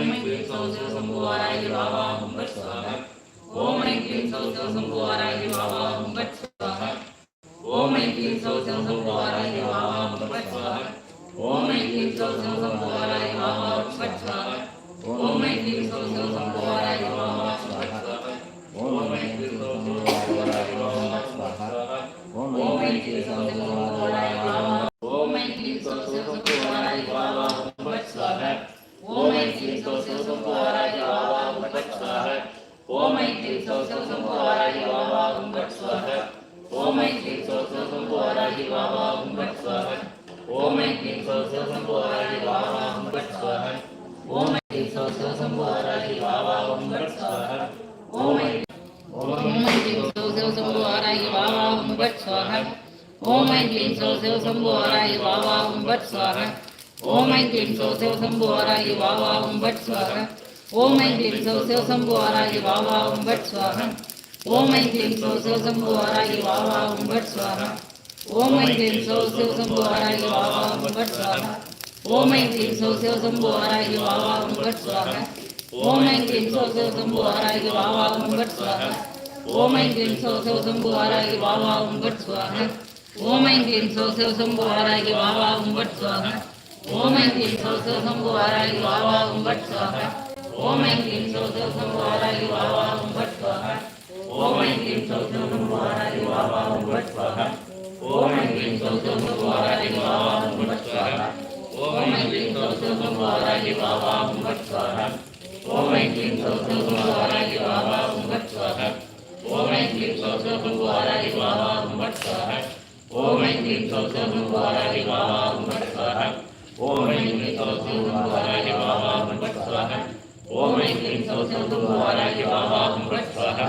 ऐं क्लीं सौः शिव शम्भो वराहि वावा हुं फट् स्वाहा ॐ ऐं क्लीं सौः शिव शम्भो वराहि वावा हुं फट् स्वाहा ॐ ऐं क्लीं सौः शिव शम्भो वराहि वावा हुं फट् स्वाहा ॐ ऐं क्लीं सौः शिव शम्भो वराहि वावा हुं फट् स्वाहा ॐ ऐं क्लीं सौः शिव शम्भो वराहि वावा हुं फट् स्वाहा ॐ ऐं क्लीं शिव शम्भो वराहि वावा हुं फट् स्वाहा ॐ ऐं क्लीं सौः शिव शम्भो वराहि वावा हुं फट् स्वाहा ॐ ऐं क्लीं सौः शिव शम्भो वराहि वावा हुं फट् स्वाहा ॐ ऐं क्लीं सौः शिव शम्भो वराहि वावा हुं फट् स्वाहा ॐ ऐं क्लीं सौः शिव शम्भो वराहि वावा हुं फट् स्वाहा ॐ ऐं क्लीं सौः शिव शम्भो वराहि वावा हुं फट् स्वाहा ॐ ऐं क्लीं सौः स्वाहा। सौः शिव शम्भो वराहि वावा हुं फट् स्वाहा। ॐ ऐं क्लीं सौः स्वाहा। सौः शिव शम्भो वराहि वावा हुं फट् स्वाहा। ॐ ऐं क्लीं सौः शिव शम्भो वराहि वावा हुं फट् स्वाहा। ॐ ऐं क्लीं सौः शिव शम्भो वराहि वावा हुं फट् स्वाहा। ॐ ऐं क्लीं सौः स्वाहा। सौः शिव शम्भो वराहि वावा हुं ॐ ऐं क्लीं सौः शिव शम्भो वराहि वावा हुं फट् स्वाहा ॐ ऐं क्लीं सौः शिव शम्भो वराहि वावा हुं फट् स्वाहा ॐ ऐं क्लीं सौः शिव शम्भो वराहि वावा हुं फट् स्वाहा ॐ ऐं क्लीं सौः शिव शम्भो वराहि वावा हुं फट् स्वाहा ॐ ऐं क्लीं सौः शिव शम्भो वराहि वावा हुं फट् स्वाहा ॐ ऐं क्लीं सौः शिव शम्भो वराहि वावा हुं फट् स्वाहा ॐ ऐं क्लीं सौः शिव शम्भो वराहि वावा हुं फट् स्वाहा ॐ ऐं क्लीं सौः शिव शम्भो वराहि वावा हुं फट् स्वाहा ॐ ऐं क्लीं सौः शिव शम्भो वराहि वावा हुं फट् स्वाहा। ॐ ऐं क्लीं सौः शिव शम्भो वराहि वावा हुं फट् स्वाहा।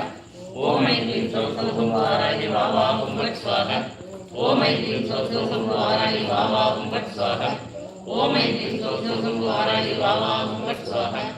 ॐ ऐं क्लीं सौः शिव शम्भो वराहि वावा हुं फट् स्वाहा ॐ ऐं क्लीं सौः शिव शम्भो वराहि वावा हुं फट् स्वाहा। ॐ ऐं क्लीं सौः शिव शम्भो वराहि वावा हुं फट् स्वाहा ॐ ऐं क्लीं सौः शिव शम्भो वराहि वावा हुं फट् स्वाहा। ॐ ऐं क्लीं सौः शिव शम्भो वराहि वावा हुं फट् स्वाहा ॐ ऐं क्लीं सौः शिव शम्भो वराहि वावा हुं फट् स्वाहा।